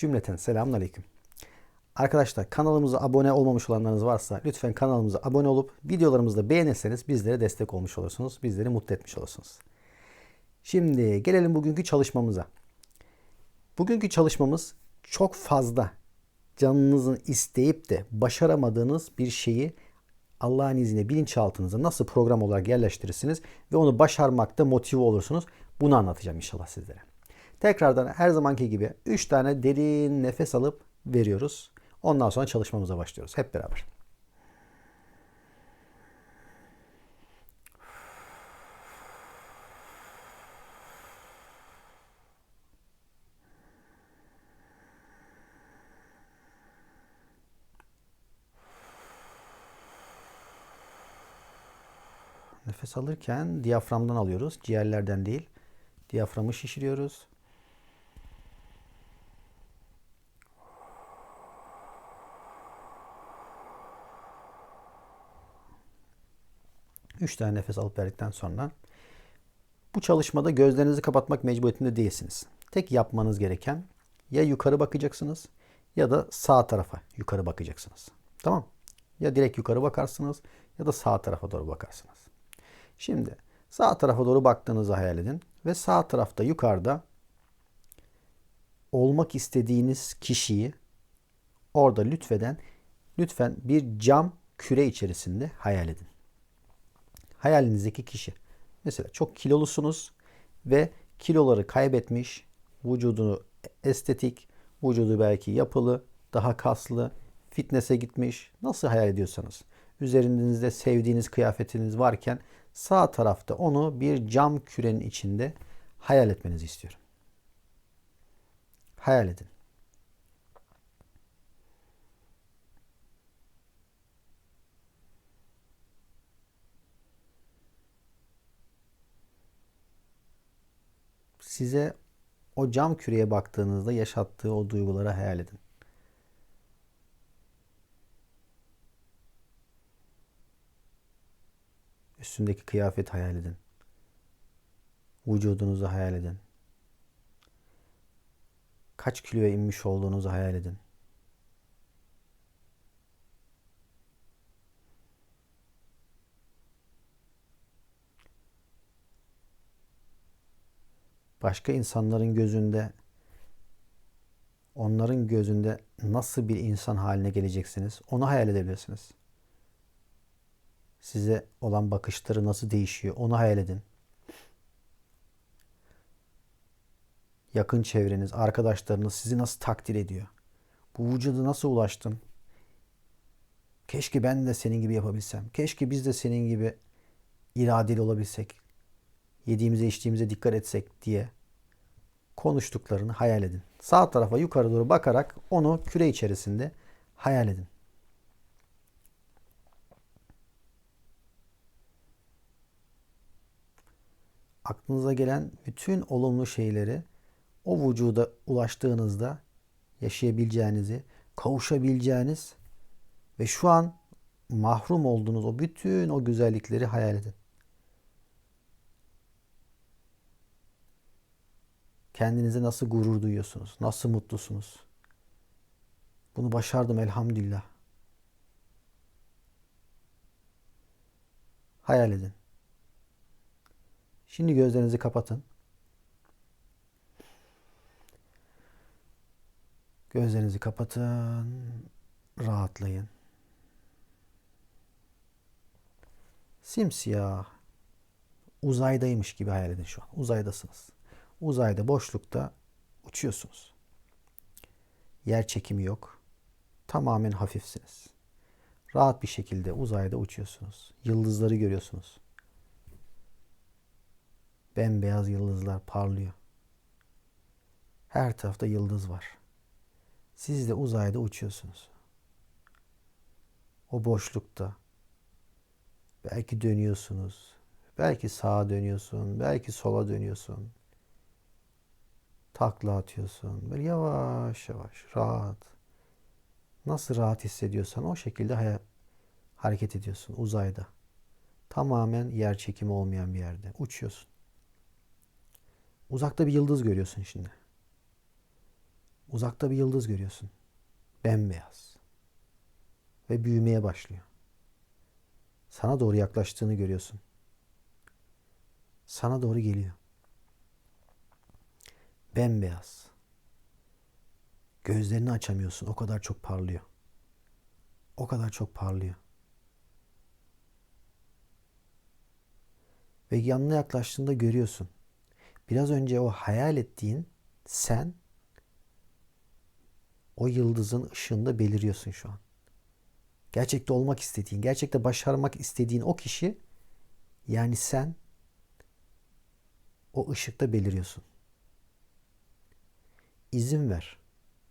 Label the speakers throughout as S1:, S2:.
S1: Cümleten selamun aleyküm. Arkadaşlar kanalımıza abone olmamış olanlarınız varsa lütfen kanalımıza abone olup videolarımızı da beğenirseniz bizlere destek olmuş olursunuz. Bizleri mutlu etmiş olursunuz. Şimdi gelelim bugünkü çalışmamıza. Bugünkü çalışmamız çok fazla canınızın isteyip de başaramadığınız bir şeyi Allah'ın izniyle bilinçaltınıza nasıl program olarak yerleştirirsiniz ve onu başarmakta motive olursunuz. Bunu anlatacağım inşallah sizlere. Tekrardan her zamanki gibi 3 tane derin nefes alıp veriyoruz. Ondan sonra çalışmamıza başlıyoruz. Hep beraber. Nefes alırken diyaframdan alıyoruz. Ciğerlerden değil. Diyaframı şişiriyoruz. Üç tane nefes alıp verdikten sonra bu çalışmada gözlerinizi kapatmak mecburiyetinde değilsiniz. Tek yapmanız gereken ya yukarı bakacaksınız ya da sağ tarafa yukarı bakacaksınız. Tamam? Ya direkt yukarı bakarsınız ya da sağ tarafa doğru bakarsınız. Şimdi sağ tarafa doğru baktığınızı hayal edin ve sağ tarafta yukarıda olmak istediğiniz kişiyi orada lütfeden lütfen bir cam küre içerisinde hayal edin. Hayalinizdeki kişi. Mesela çok kilolusunuz ve kiloları kaybetmiş, vücudunu estetik, vücudu belki yapılı, daha kaslı, fitness'e gitmiş. Nasıl hayal ediyorsanız. Üzerinizde sevdiğiniz kıyafetiniz varken sağ tarafta onu bir cam kürenin içinde hayal etmenizi istiyorum. Hayal edin. Size o cam küreye baktığınızda yaşattığı o duyguları hayal edin. Üstündeki kıyafet hayal edin. Vücudunuzu hayal edin. Kaç kiloya inmiş olduğunuzu hayal edin. Başka insanların gözünde onların gözünde nasıl bir insan haline geleceksiniz? Onu hayal edebilirsiniz size olan bakışları nasıl değişiyor onu hayal edin. Yakın çevreniz, arkadaşlarınız sizi nasıl takdir ediyor? Bu vücuda nasıl ulaştın? Keşke ben de senin gibi yapabilsem. Keşke biz de senin gibi iradeli olabilsek. Yediğimize içtiğimize dikkat etsek diye konuştuklarını hayal edin. Sağ tarafa yukarı doğru bakarak onu küre içerisinde hayal edin. aklınıza gelen bütün olumlu şeyleri o vücuda ulaştığınızda yaşayabileceğinizi, kavuşabileceğiniz ve şu an mahrum olduğunuz o bütün o güzellikleri hayal edin. Kendinize nasıl gurur duyuyorsunuz? Nasıl mutlusunuz? Bunu başardım elhamdülillah. Hayal edin. Şimdi gözlerinizi kapatın. Gözlerinizi kapatın. Rahatlayın. Simsiyah. Uzaydaymış gibi hayal edin şu an. Uzaydasınız. Uzayda, boşlukta uçuyorsunuz. Yer çekimi yok. Tamamen hafifsiniz. Rahat bir şekilde uzayda uçuyorsunuz. Yıldızları görüyorsunuz. Bembeyaz yıldızlar parlıyor. Her tarafta yıldız var. Siz de uzayda uçuyorsunuz. O boşlukta. Belki dönüyorsunuz. Belki sağa dönüyorsun. Belki sola dönüyorsun. Takla atıyorsun. Böyle yavaş yavaş rahat. Nasıl rahat hissediyorsan o şekilde hareket ediyorsun uzayda. Tamamen yer çekimi olmayan bir yerde uçuyorsun. Uzakta bir yıldız görüyorsun şimdi. Uzakta bir yıldız görüyorsun. Bembeyaz. Ve büyümeye başlıyor. Sana doğru yaklaştığını görüyorsun. Sana doğru geliyor. Bembeyaz. Gözlerini açamıyorsun. O kadar çok parlıyor. O kadar çok parlıyor. Ve yanına yaklaştığında görüyorsun. Biraz önce o hayal ettiğin sen o yıldızın ışığında beliriyorsun şu an. Gerçekte olmak istediğin, gerçekte başarmak istediğin o kişi yani sen o ışıkta beliriyorsun. İzin ver.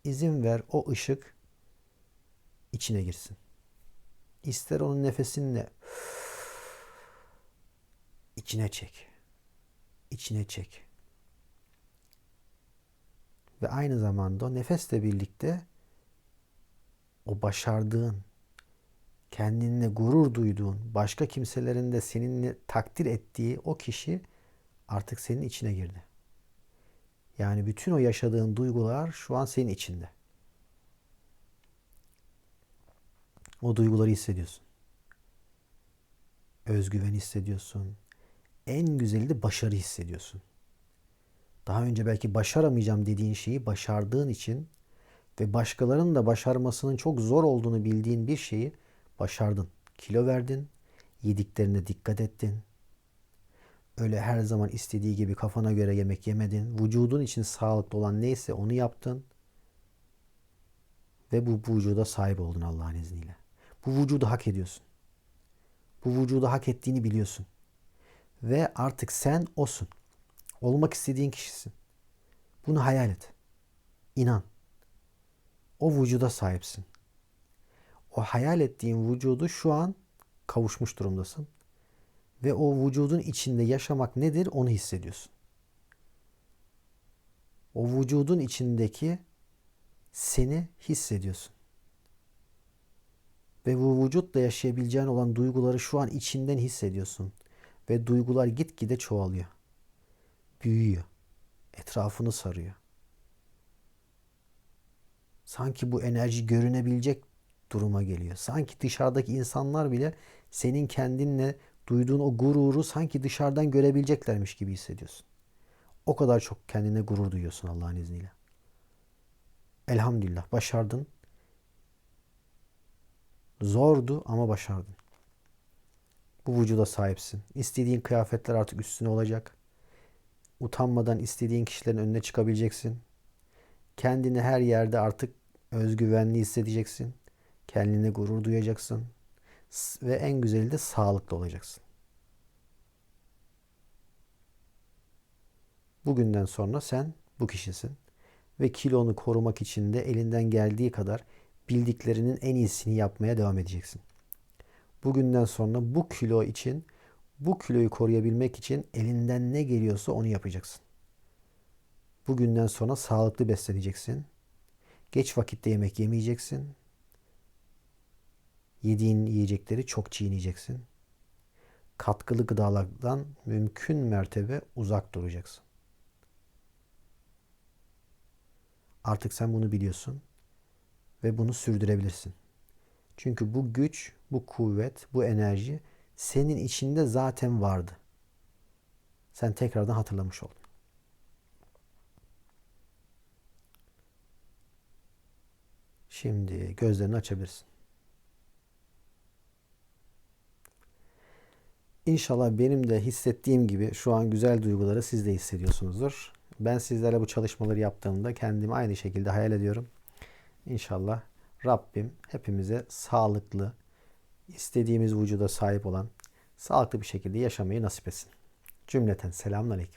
S1: İzin ver o ışık içine girsin. İster onun nefesinle içine çek. İçine çek. Ve aynı zamanda o nefesle birlikte o başardığın, kendinle gurur duyduğun, başka kimselerin de seninle takdir ettiği o kişi artık senin içine girdi. Yani bütün o yaşadığın duygular şu an senin içinde. O duyguları hissediyorsun. Özgüven hissediyorsun. En güzeli de başarı hissediyorsun. Daha önce belki başaramayacağım dediğin şeyi başardığın için ve başkalarının da başarmasının çok zor olduğunu bildiğin bir şeyi başardın. Kilo verdin, yediklerine dikkat ettin. Öyle her zaman istediği gibi kafana göre yemek yemedin. Vücudun için sağlıklı olan neyse onu yaptın. Ve bu vücuda sahip oldun Allah'ın izniyle. Bu vücudu hak ediyorsun. Bu vücudu hak ettiğini biliyorsun. Ve artık sen osun. Olmak istediğin kişisin. Bunu hayal et. İnan. O vücuda sahipsin. O hayal ettiğin vücudu şu an kavuşmuş durumdasın. Ve o vücudun içinde yaşamak nedir onu hissediyorsun. O vücudun içindeki seni hissediyorsun. Ve bu vücutla yaşayabileceğin olan duyguları şu an içinden hissediyorsun. Ve duygular gitgide çoğalıyor. Büyüyor. Etrafını sarıyor. Sanki bu enerji görünebilecek duruma geliyor. Sanki dışarıdaki insanlar bile senin kendinle duyduğun o gururu sanki dışarıdan görebileceklermiş gibi hissediyorsun. O kadar çok kendine gurur duyuyorsun Allah'ın izniyle. Elhamdülillah başardın. Zordu ama başardın. Bu vücuda sahipsin. İstediğin kıyafetler artık üstüne olacak. Utanmadan istediğin kişilerin önüne çıkabileceksin. Kendini her yerde artık özgüvenli hissedeceksin. Kendine gurur duyacaksın. Ve en güzeli de sağlıklı olacaksın. Bugünden sonra sen bu kişisin. Ve kilonu korumak için de elinden geldiği kadar bildiklerinin en iyisini yapmaya devam edeceksin. Bugünden sonra bu kilo için, bu kiloyu koruyabilmek için elinden ne geliyorsa onu yapacaksın. Bugünden sonra sağlıklı besleneceksin. Geç vakitte yemek yemeyeceksin. Yediğin yiyecekleri çok çiğneyeceksin. Katkılı gıdalardan mümkün mertebe uzak duracaksın. Artık sen bunu biliyorsun ve bunu sürdürebilirsin. Çünkü bu güç, bu kuvvet, bu enerji senin içinde zaten vardı. Sen tekrardan hatırlamış oldun. Şimdi gözlerini açabilirsin. İnşallah benim de hissettiğim gibi şu an güzel duyguları siz de hissediyorsunuzdur. Ben sizlerle bu çalışmaları yaptığımda kendimi aynı şekilde hayal ediyorum. İnşallah Rabbim hepimize sağlıklı, istediğimiz vücuda sahip olan, sağlıklı bir şekilde yaşamayı nasip etsin. Cümleten selamun aleyküm.